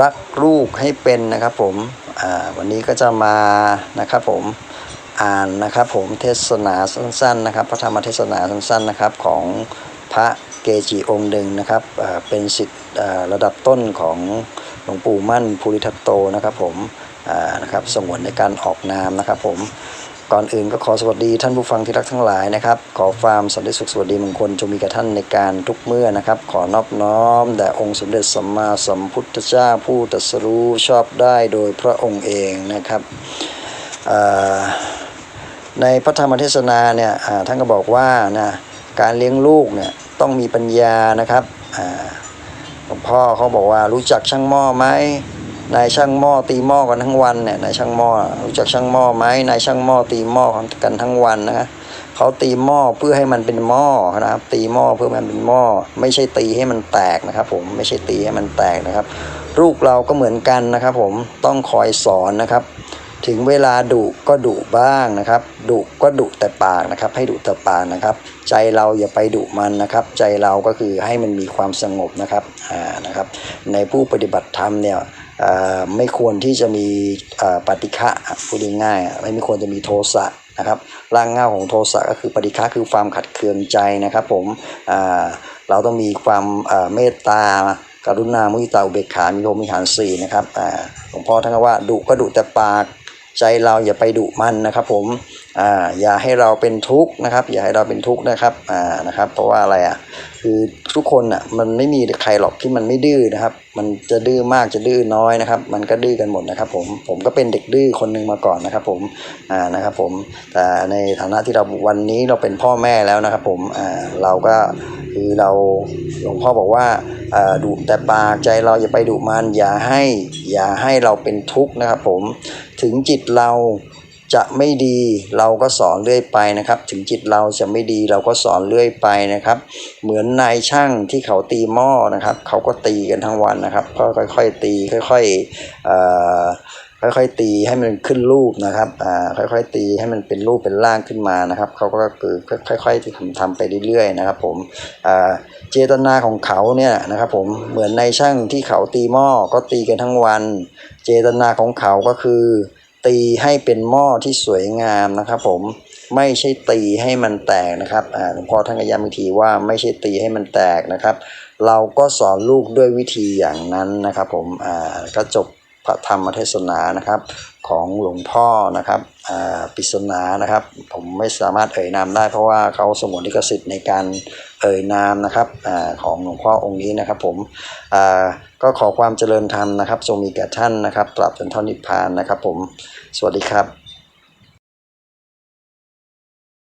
รักลูกให้เป็นนะครับผมวันนี้ก็จะมานะครับผมอ่านนะครับผมเทศนาสั้น ๆ นะครับ พระธรรมเทศนาสั้นๆนะครับของพระเกจิองค์หนึ่งนะครับเป็นสิทธิ์ระดับต้นของหลวงปู่มั่นภูริทัตโตนะครับผมนะครับสงวนในการออกนามนะครับผม ก่อนอื่นก็ขอสวัสดีท่านผู้ฟังที่รักทั้งหลายนะครับ ขอความสันติสุขสวัสดีมงคลจงมีกับท่านในการทุกเมื่อนะครับ ขอนอบน้อมแด่องค์สมเด็จสัมมาสัมพุทธเจ้าผู้ตรัสรู้ชอบได้โดยพระองค์เองนะครับในพระธรรมเทศนาเนี่ยท่านก็บอกว่านะการเลี้ยงลูกเนี่ยต้องมีปัญญานะครับหลวงพ่อเขาบอกว่ารู้จักช่างหม้อไหม นายช่างหม้อตีหม้อกันทั้งวันเนี่ยนายช่างหม้อรู้จักช่างหม้อไหมนายช่างหม้อตีหม้อกันทั้งวันนะเขาตีหม้อเพื่อให้มันเป็นหม้อนะครับ ตีหม้อเพื่อให้มันเป็นหม้อไม่ใช่ตีให้มันแตกนะครับ ผมไม่ใช่ตีให้มันแตกนะครับ ลูกเราก็เหมือนกันนะครับ ผมต้องคอยสอนนะครับ ถึงเวลาดุก็ดุบ้างนะครับดุก็ดุแต่ปากนะครับ ให้ดุแต่ปากนะครับ ใจเราอย่าไปดุมันนะครับ ใจเราก็คือให้มันมีความสงบนะครับอ่านะครับ ในผู้ปฏิบัติธรรมเนี่ย ไม่ควรที่จะมีปฏิฆะพูดง่ายๆอะไม่ควรจะมีโทสะนะครับร่างเงาของโทสะก็คือปฏิฆะคือความขัดเคืองใจนะครับผมเราต้องมีความเมตตากรุณามุทิตาอุเบกขามีโลมิหารสี่นะครับหลวงพ่อท่านก็ว่าดุก็ดุแต่ปากใจเราอย่าไปดุมันนะครับผม อ่าอย่าให้เราเป็นทุกข์นะครับ อย่าให้เราเป็นทุกข์นะครับอ่านะครับ เพราะว่าอะไรอะคือทุกคนอะมันไม่มีใครหรอกที่มันไม่ดื้อนะครับ มันจะดื้อมากจะดื้อน้อยนะครับ มันก็ดื้อกันหมดนะครับ ผมผมก็เป็นเด็กดื้อคนหนึ่งมาก่อนนะครับ ผมอ่านะครับ ผมแต่ในฐานะที่เราวันนี้เราเป็นพ่อแม่แล้วนะครับ ผมอ่าเราก็คือเราหลวงพ่อบอกว่าอ่าดุแต่ปากใจเราอย่าไปดุมันอย่าให้อย่าให้เราเป็นทุกข์นะครับ ผมถึงจิตเรา จะไม่ดีเราก็สอนเรื่อยไปนะครับ ถึงจิตเราจะไม่ดีเราก็สอนเรื่อยไปนะครับ เหมือนนายช่างที่เขาตีหม้อนะครับ เขาก็ตีกันทั้งวันนะครับก็ค่อยๆตีค่อยๆเอ่อค่อยๆตีให้มันขึ้นรูปนะครับ อ่า ค่อยๆตีให้มันเป็นรูปเป็นร่างขึ้นมานะครับ เขาก็คือค่อยๆทำทำไปเรื่อยๆนะครับ ผม อ่า เจตนาของเขาเนี่ยนะครับ ผม เหมือนนายช่างที่เขาตีหม้อก็ตีกันทั้งวัน เจตนาของเขาก็คือ ตีให้เป็นหม้อที่สวยงามนะครับ ผมไม่ใช่ตีให้มันแตกนะครับอ่าหลวงพ่อท่านก็ย้ำอีกทีว่าไม่ใช่ตีให้มันแตกนะครับ เราก็สอนลูกด้วยวิธีอย่างนั้นนะครับ ผมอ่าก็จบ พระธรรมเทศนานะครับของหลวงพ่อนะครับอ่าปิศนานะครับ ผมไม่สามารถเอ่ยนามได้เพราะว่าเขาสมุนลิขสิทธิ์ในการเอ่ยนามนะครับอาของหลวงพ่อองค์นี้นะครับ ผมอ่าก็ขอความเจริญธรรมนะครับทรงมีแก่ท่านนะครับตราบจนเท่านิพพานนะครับ ผมสวัสดีครับ